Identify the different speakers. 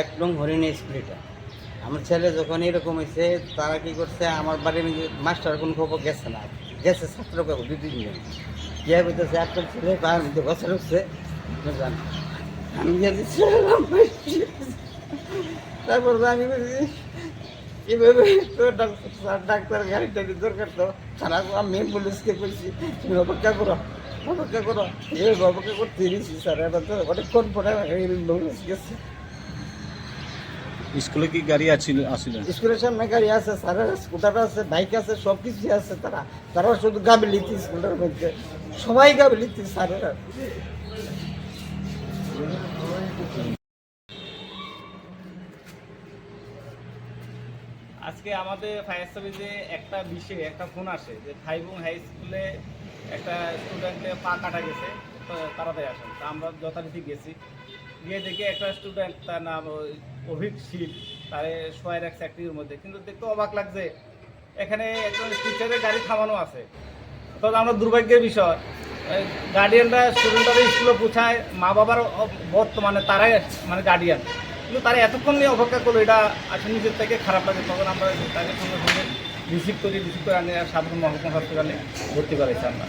Speaker 1: এক নং হরিণী স্কুলটা আমার ছেলে যখন এরকম হয়েছে তারা কি করছে, আমার বাড়ির মাস্টার কোন খবর গেছে না। গেছে ছাত্র কাকু দুই তিনজন গিয়ে বলতেছে একটা ছেলে পায়ের মধ্যে বসে রয়েছে। বুঝলেন আমি তারপর আমি এভাবে তো ডাক্তার ডাক্তার গাড়ি টাড়ি দরকার তো। খারাপ আমি পুলিশকে বলছি তুমি অপেক্ষা করো অপেক্ষা করো। এভাবে অপেক্ষা করতে দিয়েছি স্যার। এবার তো অনেকক্ষণ পরে গেছে।
Speaker 2: স্কুলে কি গাড়ি আছিল আসিল?
Speaker 1: স্কুলের সামনে গাড়ি আছে স্যারের স্কুটার আছে বাইক আছে সব কিছুই আছে তারা। তারা শুধু গাবিলিতি স্কুলের মধ্যে। সবাই গাবিলিতি স্যারেরা।
Speaker 3: আজকে আমাদের ফায়ার সার্ভিসে একটা বিষয়ে একটা ফোন আসে যে ভাইবুং হাই স্কুলে একটা স্টুডেন্টে পা কাটা গেছে তাড়াতাড়ি আসেন। তা আমরা যথারীতি গেছি। গিয়ে দেখি একটা স্টুডেন্ট তার নাম অভিক শীল তারে শোয়াই রাখছে একটির মধ্যে। কিন্তু দেখতে অবাক লাগছে, এখানে একজন টিচারের গাড়ি থামানো আছে। তো আমরা দুর্ভাগ্যের বিষয় গার্ডিয়ানরা স্টুডেন্টরা স্কুলে পৌঁছায় মা বাবার বর্তমানে তারাই মানে গার্ডিয়ান কিন্তু তারা এতক্ষণ নিয়ে অপেক্ষা করল, এটা আসলে নিজের থেকে খারাপ লাগে, তখন আমরা তাকে সঙ্গে সঙ্গে রিসিভ করি রিসিভ করে আনি, সাধারণ মহকুমা হসপিটালে ভর্তি করেছি আমরা।